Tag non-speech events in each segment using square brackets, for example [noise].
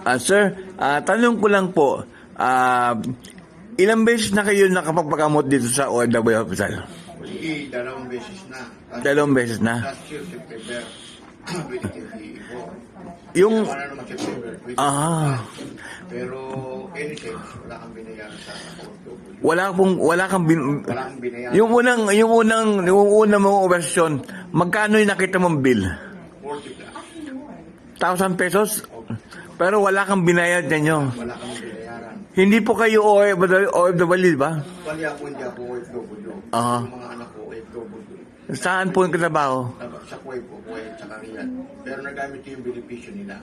Ah, sir, ah, tanong ko lang po, ah, ilang beses na kayo nakapagpagamot dito sa OFW Hospital? Sige, dalawang beses na. Last- Dalawang beses na. Last year, September [clears throat] 2024. Yung, Wala naman September 2025. ah, Pero, anything, wala kang binayaran sa wala pong, wala kang bin, Wala kang binayaran. yung unang, yung unang, yung unang mong operasyon, magkano yung nakita mong bill? 40 plus. 1,000 pesos? Pero wala kang binayad ninyo. Wala kang binayaran. Hindi po kayo OFW, OFW di ba? Bali ako hindi ako OFW. Aha. Yung mga anak ko OFW. Saan po yung trabaho? Sa Kuwait po, Kuwait, sa Riyadh. Pero nagamit ko yung benepisyo nila.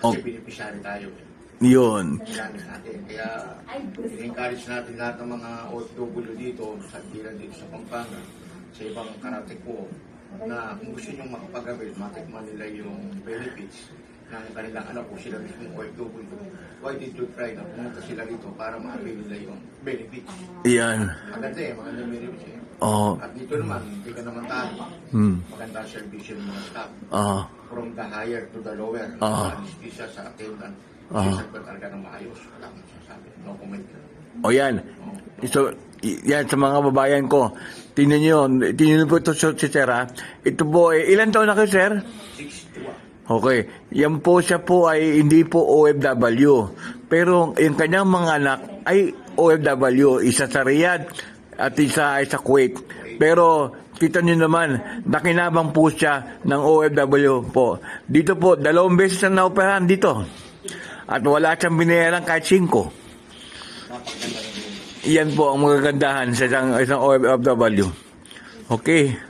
Kasi Oh. beneficiary tayo. eh. Yun. Kailangan natin. Kaya, encourage natin lahat ng mga OFW dito, sa tira dito sa Pampanga, sa ibang karate ko, na kung gusto nyo makapag-avail, matikman nila yung benefits ng kanilang anak ko, sila mismo OFW. Why did you try na pumunta sila dito para ma-avail nila yung benefits? Yan. Maganda eh, maganda yung benefits eh. Oo. At dito naman, hindi ka naman tayo. Hmm. Maganda ang servisyo ng mga staff. Oo. From the higher to the lower. Ah. Sa anesthesia, sa attendant. Ah. Uh ka talaga ng maayos. Wala kang sasabi. No comment. O yan. So, yan sa mga babayan ko. Tingnan nyo, tingnan nyo po ito si Sir ha. Ito po, eh, ilan taon na kayo Sir? Six. Okay. Yan po siya po ay hindi po OFW. Pero yung kanyang mga anak ay OFW. Isa sa Riyadh at isa ay sa Kuwait. Pero kita nyo naman, nakinabang po siya ng OFW po. Dito po, dalawang beses na naoperahan dito. At wala siyang binayaran kahit singko. Napakaganda ng benefits. Iyan po ang magagandahan sa isang, isang OFW. Okay.